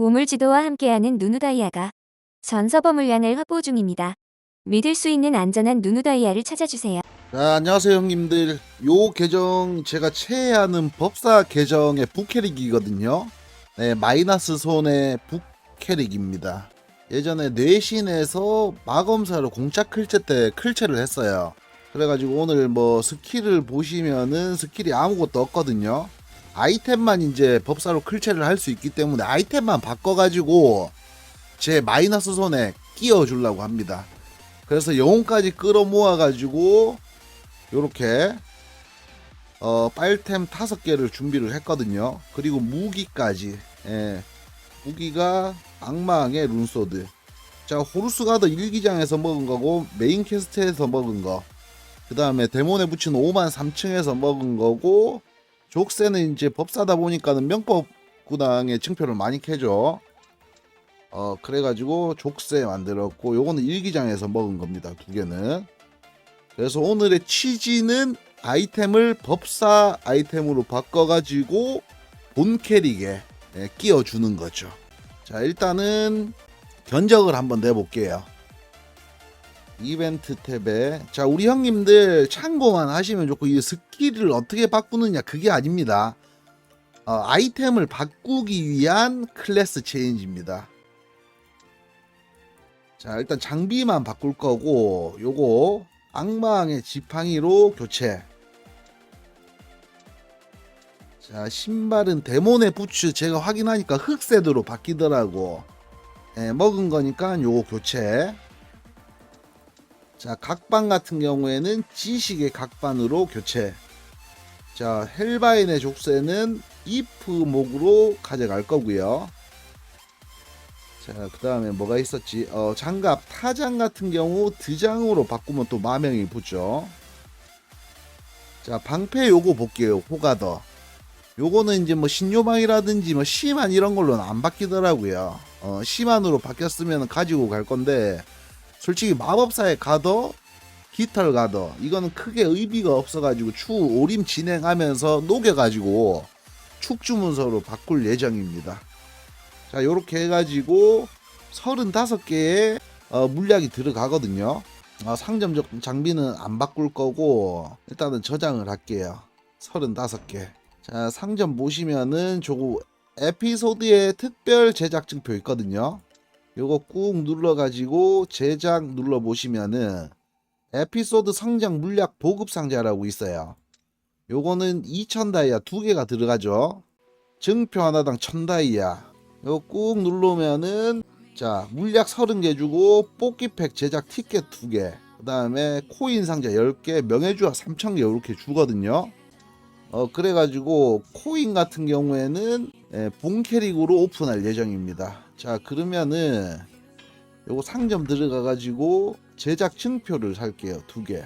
보물지도와 함께하는 누누다이아가 전서버 물량을 확보 중입니다. 믿을 수 있는 안전한 누누다이아를 찾아주세요. 자, 안녕하세요 형님들. 요 계정 제가 최애하는 법사 계정의 북캐릭이거든요. 네, 마이너스 손의 북캐릭입니다. 예전에 뇌신에서 마검사로 공짜 클체 때 클체를 했어요. 그래가지고 오늘 뭐 스킬을 보시면은 스킬이 아무것도 없거든요. 아이템만 이제 법사로 클체를 할 수 있기 때문에 아이템만 바꿔가지고 제 마이너스 손에 끼워 주려고 합니다. 그래서 영혼까지 끌어모아 가지고 요렇게 어 빨템 다섯 개를 준비를 했거든요. 그리고 무기까지. 예. 무기가 악마왕의 룬소드. 자, 호루스 가드 일기장에서 먹은 거고 메인 퀘스트에서 먹은 거. 그 다음에 데몬에 붙인 5만 3층에서 먹은 거고 족세는 이제 법사다 보니까는 명법 구당의 층표를 많이 캐죠. 어 그래가지고 족세 만들었고 요거는 일기장에서 먹은 겁니다 두 개는. 그래서 오늘의 취지는 아이템을 법사 아이템으로 바꿔가지고 본 캐릭에 예, 끼워주는 거죠. 자 일단은 견적을 한번 내볼게요 이벤트 탭에 자 우리 형님들 참고만 하시면 좋고 이 스킬을 어떻게 바꾸느냐 그게 아닙니다. 어, 아이템을 바꾸기 위한 클래스 체인지입니다. 자 일단 장비만 바꿀 거고 요거 악마왕의 지팡이로 교체. 자 신발은 데몬의 부츠 제가 확인하니까 흑색으로 바뀌더라고. 예, 먹은 거니까 요거 교체 자 각반 같은 경우에는 지식의 각반으로 교체 자 헬바인의 족쇄는 이프 목으로 가져갈 거고요 자, 그 다음에 뭐가 있었지? 어, 장갑, 타장 같은 경우 드장으로 바꾸면 또 마명이 붙죠. 자, 방패 요거 볼게요. 호가더. 요거는 이제 뭐 신요방이라든지 뭐 시만 이런 걸로는 안 바뀌더라고요. 어, 시만으로 바뀌었으면 가지고 갈 건데, 솔직히 마법사의 가더, 깃털 가더, 이거는 크게 의미가 없어가지고 추 오림 진행하면서 녹여가지고 축주문서로 바꿀 예정입니다. 자, 요렇게 해가지고 35개의 어, 물약이 들어가거든요. 어, 상점적 장비는 안 바꿀 거고 일단은 저장을 할게요. 35개. 자, 상점 보시면은 조금 에피소드의 특별 제작 증표 있거든요. 요거 꾹 눌러 가지고 제작 눌러 보시면은 에피소드 상장 물약 보급 상자라고 있어요. 요거는 2000 다이아 두 개가 들어가죠. 증표 하나당 1000 다이아. 이거 꾹 누르면은 자 물약 30개 주고 뽑기팩 제작 티켓 2개 그 다음에 코인 상자 10개 명예주화 3000개 이렇게 주거든요 어 그래가지고 코인 같은 경우에는 예, 본 캐릭으로 오픈할 예정입니다 자 그러면은 요거 상점 들어가 가지고 제작 증표를 살게요 두 개.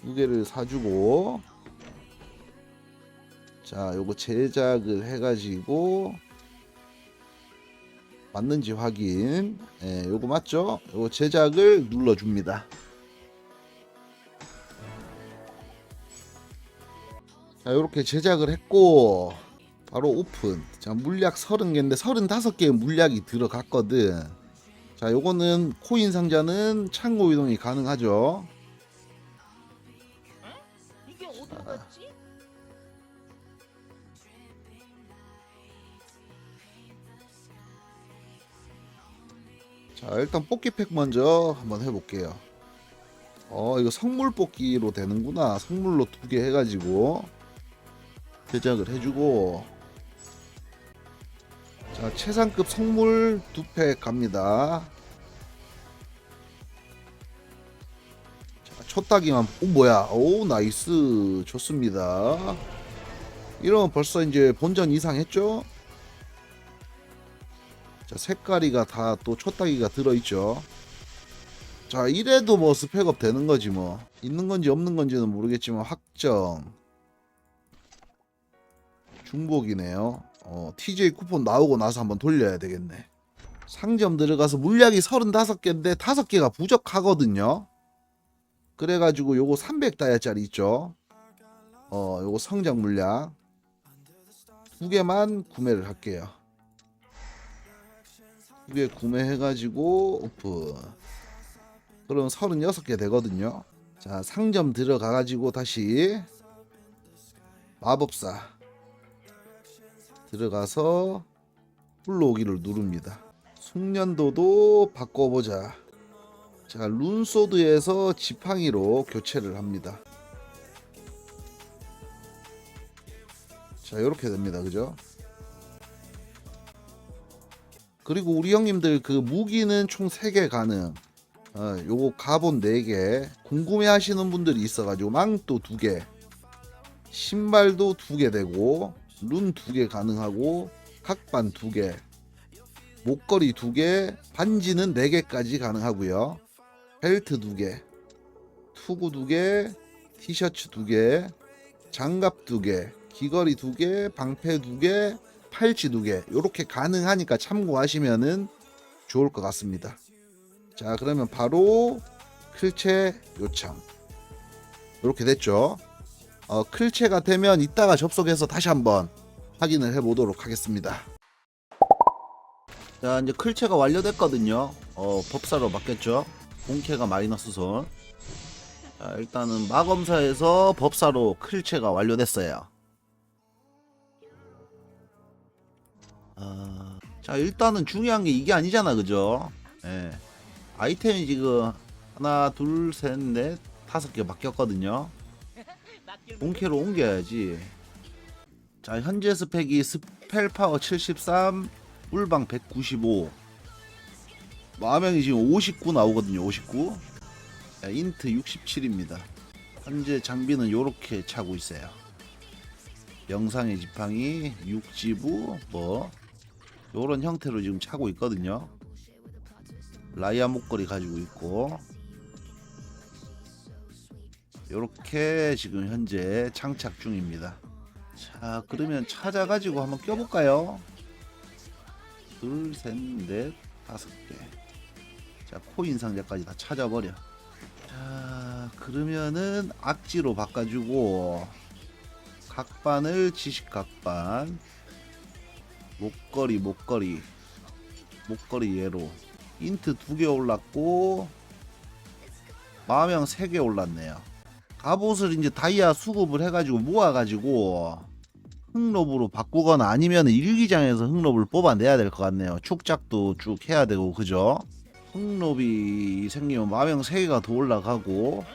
두 개를 사주고. 자 요거 제작을 해가지고 맞는지 확인. 예, 요거 맞죠? 요거 제작을 눌러줍니다. 자 요렇게 제작을 했고 바로 오픈. 자 물약 30개인데 35개의 물약이 들어갔거든. 자 요거는 코인 상자는 창고 이동이 가능하죠? 자 일단 뽑기팩 먼저 한번 해볼게요. 어 이거 성물 뽑기로 되는구나. 성물로 두 개 해가지고 제작을 해주고 자 최상급 성물 두 팩 갑니다. 자 첫 따기만 오 뭐야? 오 나이스. 좋습니다. 이러면 벌써 이제 본전 이상 했죠? 자 색깔이가 다또 촛다기가 들어있죠? 자 이래도 뭐 스펙업 되는 거지 뭐. 있는 건지 없는 건지는 모르겠지만 확정. 중복이네요 어 TJ 쿠폰 나오고 나서 한번 돌려야 되겠네. 상점 들어가서 물약이 35개인데 5개가 부족하거든요. 그래가지고 요거 300다이아짜리 있죠? 어 요거 성장 물약. 두 개만 구매를 할게요. 두 개 구매해가지고 오픈. 그럼 36개 되거든요. 자, 상점 들어가가지고 다시 마법사 들어가서 불러오기를 누릅니다. 숙련도도 바꿔보자. 자, 룬소드에서 지팡이로 교체를 합니다. 자, 이렇게 됩니다. 그죠? 그리고 우리 형님들 그 무기는 총 3개 가능. 어, 요거 가본 4개. 궁금해 하시는 분들이 있어가지고 망토 2개. 신발도 2개 되고, 룬 2개 가능하고, 각반 2개. 목걸이 2개, 반지는 4개까지 가능하고요. 벨트 2개, 투구 2개, 티셔츠 2개, 장갑 2개, 귀걸이 2개, 방패 2개, 팔찌 2개. 요렇게 가능하니까 참고하시면은 좋을 것 같습니다. 자, 그러면 바로 클체 요청. 이렇게 됐죠. 어, 클체가 되면 이따가 접속해서 다시 한번 확인을 해보도록 하겠습니다. 자, 이제 클체가 완료됐거든요. 어, 법사로 바뀌었죠. 본캐가 마이너스 손. 자, 일단은 마검사에서 법사로 클체가 완료됐어요. 아, 자, 일단은 중요한 게 이게 아니잖아, 그죠? 예. 아이템이 지금 하나, 둘, 셋, 넷, 다섯 개 바뀌었거든요. 본캐로 옮겨야지. 자, 현재 스펙이 스펠 파워 73, 꿀방 195. 마명이 지금 59 나오거든요. 59. 자, 인트 67입니다. 현재 장비는 요렇게 차고 있어요. 영상의 지팡이, 육지부, 뭐 요런 형태로 지금 차고 있거든요. 라이아 목걸이 가지고 있고 요렇게 지금 현재 장착 중입니다. 자, 그러면 찾아가지고 한번 껴볼까요? 둘, 셋, 넷, 다섯 개. 자, 코인 상자까지 다 찾아버려. 자, 그러면은 악지로 바꿔주고 각반을 지식 각반 목걸이 목걸이 목걸이 얘로 인트 두 개 올랐고 마명 세 개 올랐네요. 갑옷을 이제 다이아 수급을 해가지고 모아가지고 흑롭으로 바꾸거나 아니면 일기장에서 흑롭을 뽑아내야 될 것 같네요. 축작도 쭉 해야 되고 그죠? 흑롭이 생기면 마명 3개가 더 올라가고?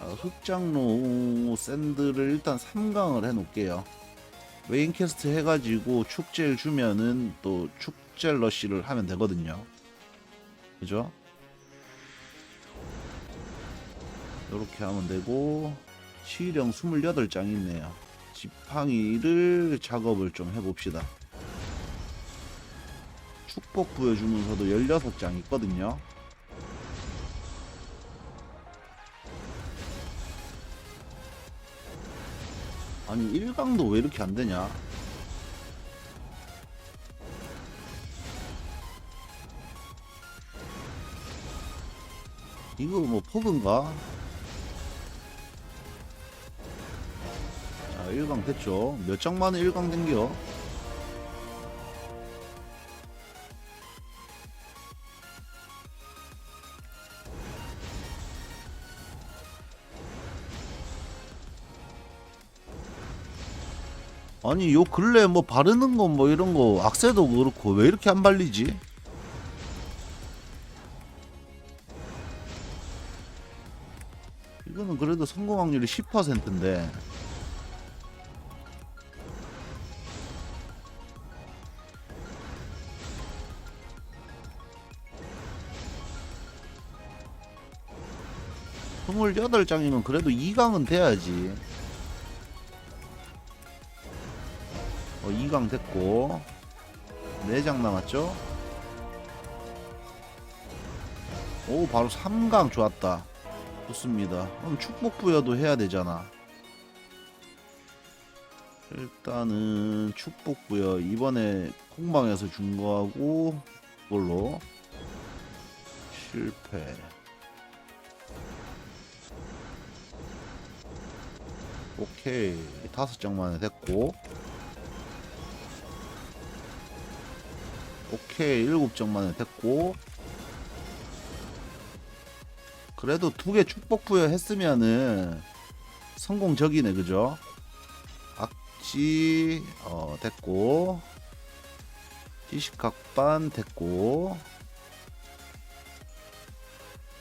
아, 흑장로 샌드를 일단 3강을 해놓을게요. 메인 캐스트 해가지고 축제를 주면은 또 축제 러쉬를 하면 되거든요. 그죠? 이렇게 하면 되고 시령 28장 있네요. 지팡이를 작업을 좀 해봅시다. 축복 보여주면서도 16장 있거든요. 아니 1강도 왜 이렇게 안 되냐? 이거 뭐 포그인가? 1강 됐죠 몇 장 만에 1강 된겨? 아니 요 근래 뭐 바르는 거 뭐 이런 거 악세도 그렇고 왜 이렇게 안 발리지? 이거는 그래도 성공 확률이 10%인데 스물여덟 장이면 그래도 2강은 돼야지. 어, 2강 됐고. 4장 남았죠? 오 바로 3강 좋았다. 좋습니다. 그럼 축복 부여도 해야 되잖아. 일단은 축복 부여 이번에 콩방에서 준 거하고 그걸로 실패 오케이. 다섯 장 만에 됐고. 오케이. 일곱 점만에 됐고. 그래도 두 개 축복 부여 했으면은 성공적이네 그죠? 악지 어 됐고. 지식각반 됐고.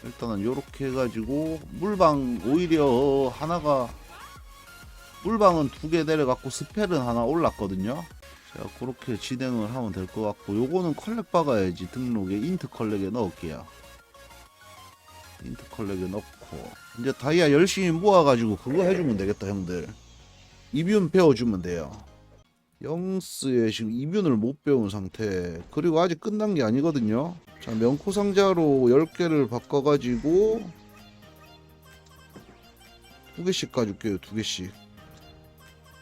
일단은 요렇게 해가지고 물방 오히려 하나가 물방은 두 개 내려갖고 스펠은 하나 올랐거든요. 자 그렇게 진행을 하면 될 것 같고 요거는 컬렉 박아야지 등록에 인트 컬렉에 넣을게요. 인트 컬렉에 넣고. 이제 다이아 열심히 모아가지고 그거 해주면 되겠다 형들. 이뷴 배워주면 돼요. 영스에 지금 이뷴을 못 배운 상태. 그리고 아직 끝난 게 아니거든요. 자 명코 상자로 10개를 바꿔가지고 두 개씩 가줄게요 두 개씩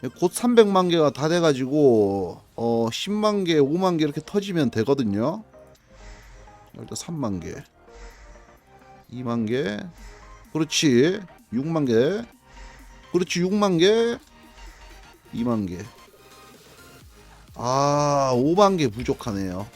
곧 300만 개가 다 돼가지고 어 10만 개, 5만 개 이렇게 터지면 되거든요. 일단 3만 개, 2만 개, 그렇지 6만 개, 그렇지 6만 개, 2만 개. 아 5만 개 부족하네요.